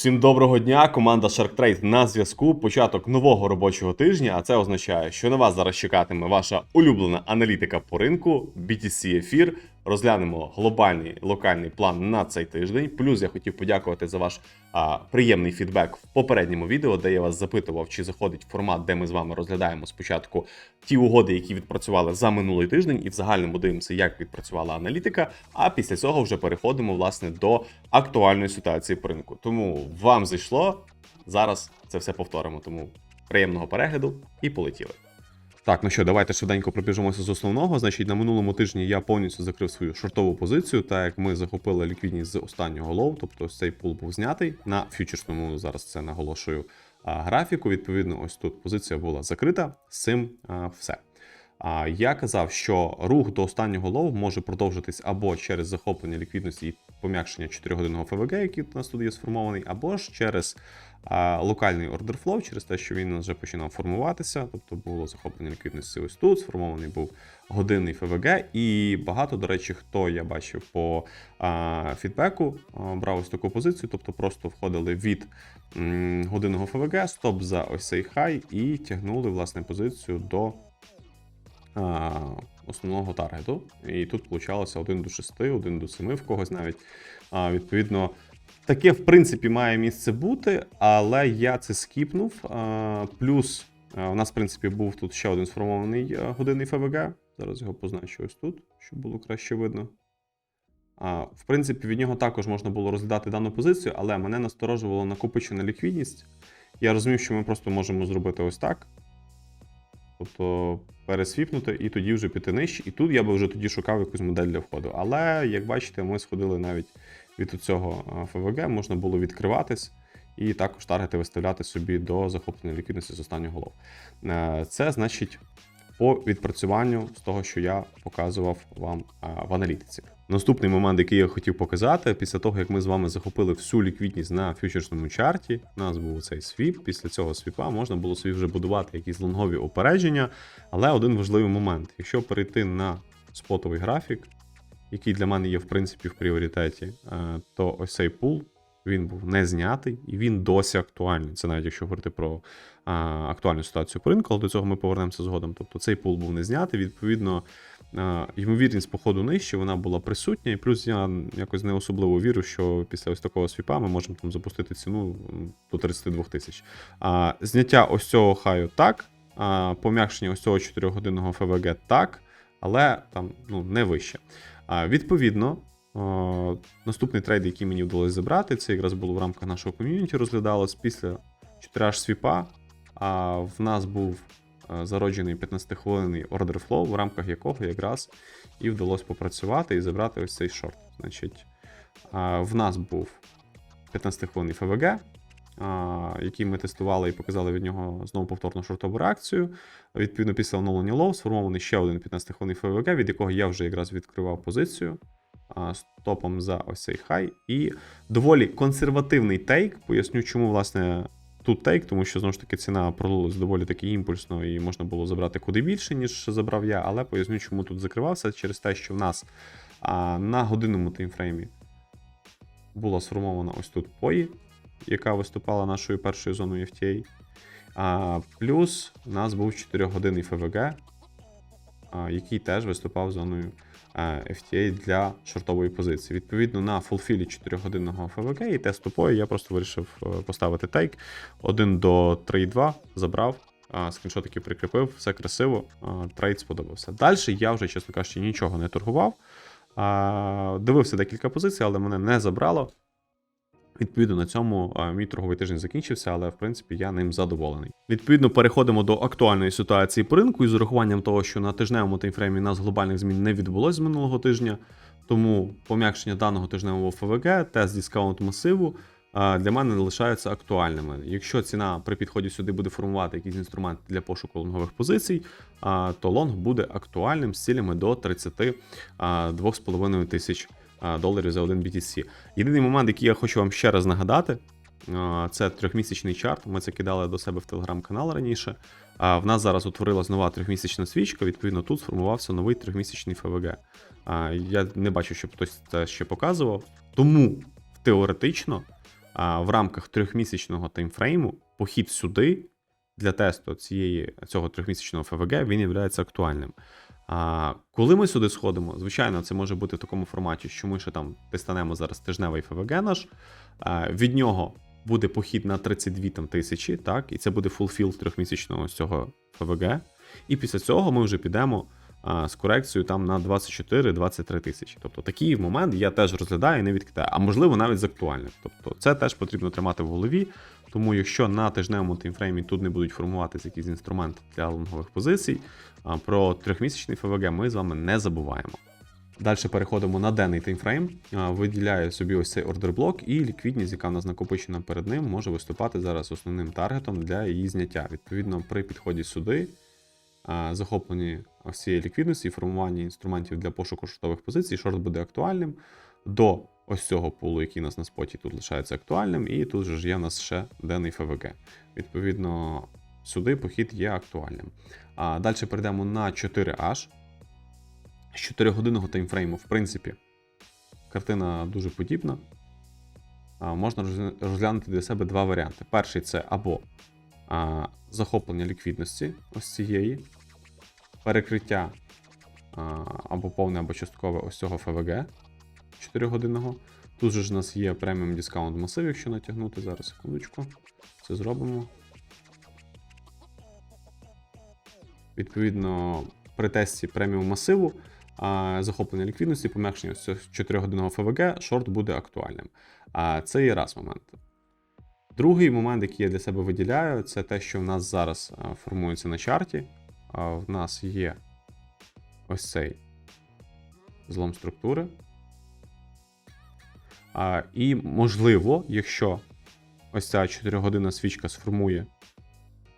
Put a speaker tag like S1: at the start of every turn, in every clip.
S1: Усім доброго дня! Команда Shark Trade на зв'язку. Початок нового робочого тижня. А це означає, що на вас зараз чекатиме ваша улюблена аналітика по ринку, BTC ефір. Розглянемо глобальний локальний план на цей тиждень. Плюс я хотів подякувати за ваш а, приємний фідбек в попередньому відео, де я вас запитував, чи заходить формат, де ми з вами розглядаємо спочатку ті угоди, які відпрацювали за минулий тиждень, і в загальному дивимося, як відпрацювала аналітика. А після цього вже переходимо власне до актуальної ситуації по ринку. Тому вам зайшло. Зараз це все повторимо. Тому приємного перегляду і полетіли. Так, ну що, давайте швиденько пробіжимося з основного. Значить, на минулому тижні я повністю закрив свою шортову позицію, так як ми захопили ліквідність з останнього лоу, тобто цей пул був знятий на фьючерсному. Зараз це наголошую графіку. Відповідно, ось тут позиція була закрита. З цим все. Я казав, що рух до останнього лоу може продовжитись або через захоплення ліквідності і пом'якшення 4-годинного ФВГ, який у нас тут є сформований, або ж через локальний ордер флоу, через те, що він вже починав формуватися. Тобто було захоплення ліквідності ось тут, сформований був годинний ФВГ. І багато, до речі, хто я бачив по фідбеку, брав ось таку позицію, тобто просто входили від годинного ФВГ, стоп за ось цей хай і тягнули власне позицію до основного таргету. І тут получалося 1 до 6, 1 до 7 в когось навіть. Відповідно, таке, в принципі, має місце бути, але я це скіпнув. Плюс у нас, в принципі, був тут ще один сформований годинний ФВГ. Зараз його позначу ось тут, щоб було краще видно. В принципі, від нього також можна було розглядати дану позицію, але мене насторожувала накопичена ліквідність. Я розумів, що ми просто можемо зробити ось так. Тобто пересвіпнути і тоді вже піти нижче. І тут я би вже тоді шукав якусь модель для входу. Але, як бачите, ми сходили навіть від цього ФВГ, можна було відкриватись і також таргети виставляти собі до захоплення ліквідності з останнього лов. Е, Це значить по відпрацюванню з того, що я показував вам в аналітиці. Наступний момент, який я хотів показати, після того як ми з вами захопили всю ліквідність на фьючерсному чарті, у нас був цей свіп. Після цього свіпа можна було собі вже будувати якісь лонгові опередження. Але один важливий момент: якщо перейти на спотовий графік, який для мене є в принципі в пріоритеті, е, то ось цей пул. Він був не знятий і він досі актуальний. Це навіть якщо говорити про а, актуальну ситуацію по ринку, але до цього ми повернемося згодом. Тобто цей пул був не знятий. Відповідно, ймовірність походу нижче, вона була присутня, і плюс я якось не особливо вірю, що після ось такого свіпа ми можемо там запустити ціну до 32 тисяч. А, Зняття ось цього хаю так, а, пом'якшення ось цього 4-годинного ФВГ так, але там ну, не вище. А, Відповідно. О, наступний трейд, який мені вдалося забрати, це якраз було в рамках нашого ком'юніті, розглядалось після 4 свіпа. А в нас був зароджений 15-хвилинний ордер флоу, в рамках якого якраз і вдалося попрацювати і забрати ось цей шорт. Значить, в нас був 15-хвилинний ФВГ, який ми тестували і показали від нього знову повторну шортову реакцію. Відповідно, після оновлення лоу сформований ще один 15-хвилинний ФВГ, від якого я вже якраз відкривав позицію стопом за ось цей хай. І доволі консервативний тейк. Поясню, чому, власне, тут тейк, тому що знову ж таки ціна пролилась доволі таки імпульсно, і можна було забрати куди більше, ніж забрав я. Але поясню, чому тут закривався, через те, що в нас а, на годинному таймфреймі була сформована ось тут пої, яка виступала нашою першою зоною FTA. А, Плюс у нас був 4-годинний ФВГ, а, який теж виступав зоною. FTA для шортової позиції. Відповідно, на фулфілі 4-годинного ФВК і тесту пою я просто вирішив е, поставити тейк. 1 до 3,2 забрав, скріншотики прикріпив, все красиво, трейд сподобався. Далі я вже, чесно кажучи, нічого не торгував. Дивився декілька позицій, але мене не забрало. Відповідно, на цьому мій торговий тиждень закінчився, але в принципі я ним задоволений. Відповідно, переходимо до актуальної ситуації по ринку із урахуванням того, що на тижневому таймфреймі нас глобальних змін не відбулось з минулого тижня. Тому пом'якшення даного тижневого ФВГ, тест дискаунт масиву для мене залишаються актуальними. Якщо ціна при підході сюди буде формувати якісь інструменти для пошуку лонгових позицій, то лонг буде актуальним з цілями до 32,5 тисяч доларів за один BTC. Єдиний момент, який я хочу вам ще раз нагадати, це трьохмісячний чарт. Ми це кидали до себе в телеграм-канал раніше. В нас зараз утворилась нова трьохмісячна свічка. Відповідно, тут сформувався новий трьохмісячний ФВГ. Я не бачу, щоб хтось це ще показував. Тому теоретично в рамках трьохмісячного таймфрейму похід сюди для тесту цієї, цього трьохмісячного ФВГ він є актуальним. А коли ми сюди сходимо, звичайно, це може бути в такому форматі, що ми ще там тестанемо зараз тижневий ФВГ наш. А, від нього буде похід на 32 там, тисячі, так, і це буде фулфіл трьохмісячного з цього ФВГ. І після цього ми вже підемо а, з корекцією там на 24-23 тисячі. Тобто такий момент я теж розглядаю і не відкидаю, а можливо навіть з актуальним. Тобто це теж потрібно тримати в голові. Тому якщо на тижневому таймфреймі тут не будуть формуватися якісь інструменти для лонгових позицій, про трьохмісячний ФВГ ми з вами не забуваємо. Далі переходимо на денний таймфрейм, виділяю собі ось цей ордерблок, і ліквідність, яка в нас накопичена перед ним, може виступати зараз основним таргетом для її зняття. Відповідно, при підході сюди, а, захопленні ось ліквідності і формуванні інструментів для пошуку шортових позицій, шорт буде актуальним до ось цього пулу, який у нас на споті тут лишається актуальним, і тут же ж є у нас ще денний ФВГ. Відповідно, сюди похід є актуальним. А далі перейдемо на 4H. З 4 годинного таймфрейму, в принципі, картина дуже подібна. А, можна розглянути для себе два варіанти. Перший це або а, захоплення ліквідності ось цієї, перекриття а, або повне, або часткове ось цього ФВГ 4 годинного. Тут же ж у нас є преміум дискаунт масив, якщо натягнути. Зараз секундочку. Це зробимо. Відповідно, при тесті преміум масиву, захоплення ліквідності, пом'якшення ось цього 4-годинного ФВГ, шорт буде актуальним. А це є раз момент. Другий момент, який я для себе виділяю, це те, що в нас зараз формується на чарті. В нас є ось цей злом структури. А, І можливо, якщо ось ця 4-годинна свічка сформує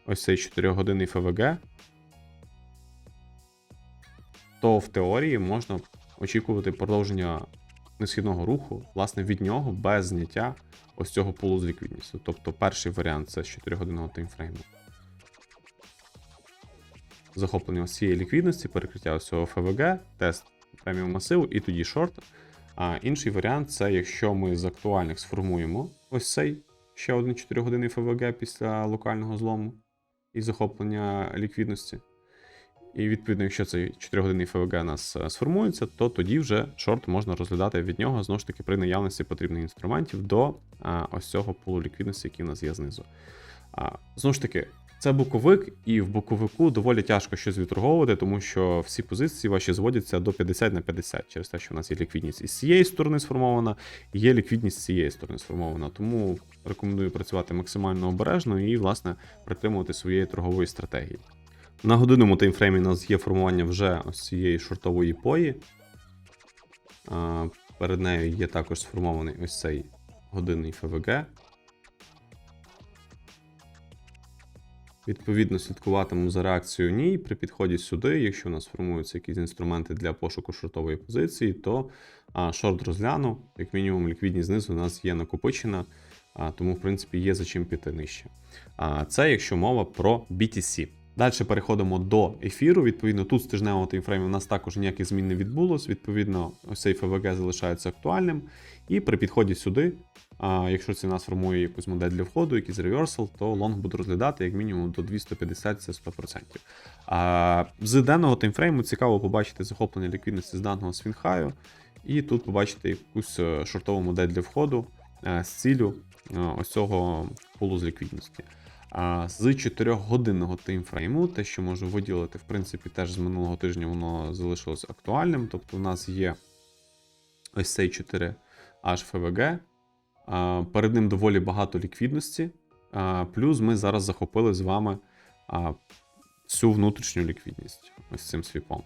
S1: ось цей 4-годинний ФВГ, то в теорії можна очікувати продовження несхідного руху, власне, від нього без зняття ось цього пулу з ліквідністю. Тобто перший варіант це з 4-годинного таймфрейму. Захоплення ось цієї ліквідності, перекриття ось цього ФВГ, тест преміум масиву і тоді шорт. Інший варіант це якщо ми з актуальних сформуємо ось цей ще один 4 години ФВГ після локального злому і захоплення ліквідності. І відповідно, якщо цей 4 годинний ФВГ у нас е, сформується, то тоді вже шорт можна розглядати від нього знову ж таки при наявності потрібних інструментів до ось цього пулу ліквідності, який у нас є знизу. Знову ж таки, це боковик, і в боковику доволі тяжко щось відторговувати, тому що всі позиції ваші зводяться до 50 на 50 через те, що у нас є ліквідність із цієї сторони сформована, і є ліквідність з цієї сторони сформована. Тому рекомендую працювати максимально обережно і, власне, притримувати своєї торгової стратегії. На годинному таймфреймі у нас є формування вже ось цієї шортової пої. Перед нею є також сформований ось цей годинний ФВГ. Відповідно, слідкуватиму за реакцією ній при підході сюди. Якщо у нас формуються якісь інструменти для пошуку шортової позиції, то а, шорт розгляну, як мінімум, ліквідність знизу у нас є накопичена, а, тому, в принципі, є за чим піти нижче. А, це якщо мова про BTC. Далі переходимо до ефіру. Відповідно, тут з тижневого таймфрейму у нас також ніяких змін не відбулось. Відповідно, цей ФВГ залишається актуальним. І при підході сюди, якщо ціна сформує якусь модель для входу, якийсь реверсал, то лонг буде розглядати як мінімум до 250 це 100%. А, з денного таймфрейму цікаво побачити захоплення ліквідності з даного свінхаю. І тут побачити якусь е, шортову модель для входу е, з цілю е, ось цього пулу з ліквідності. З 4-годинного таймфрейму, те, що можу виділити, в принципі, теж з минулого тижня воно залишилось актуальним. Тобто, у нас є ось цей 4 HFVG, перед ним доволі багато ліквідності. Плюс ми зараз захопили з вами всю внутрішню ліквідність ось цим свіпом.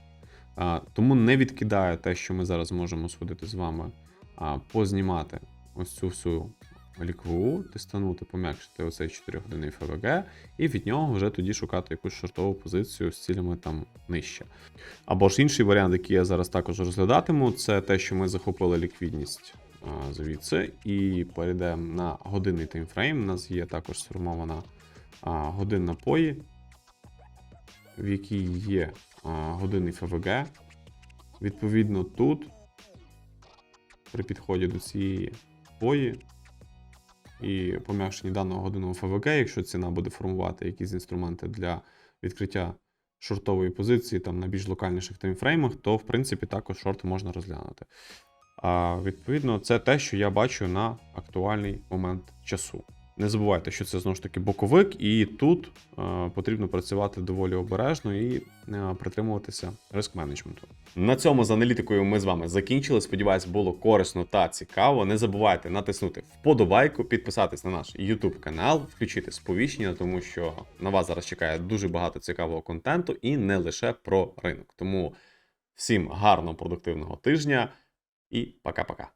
S1: Тому не відкидаю те, що ми зараз можемо сходити з вами, познімати ось цю всю лікву, тестанути, пом'якшити оцей 4 годинний ФВГ, і від нього вже тоді шукати якусь шортову позицію з цілями там нижче. Або ж інший варіант, який я зараз також розглядатиму, це те, що ми захопили ліквідність звідси, і перейдемо на годинний таймфрейм. У нас є також сформована а, годинна пої, в якій є годинний ФВГ. Відповідно, тут при підході до цієї пої і пом'якшенні даного годинного ФВК, якщо ціна буде формувати якісь інструменти для відкриття шортової позиції там на більш локальніших таймфреймах, то в принципі також шорт можна розглянути. А відповідно, це те, що я бачу на актуальний момент часу. Не забувайте, що це знову ж таки боковик, і тут е, потрібно працювати доволі обережно і е, притримуватися риск менеджменту. На цьому з аналітикою ми з вами закінчили. Сподіваюсь, було корисно та цікаво. Не забувайте натиснути вподобайку, підписатись на наш YouTube канал, включити сповіщення, тому що на вас зараз чекає дуже багато цікавого контенту і не лише про ринок. Тому всім гарного продуктивного тижня і пока-пока.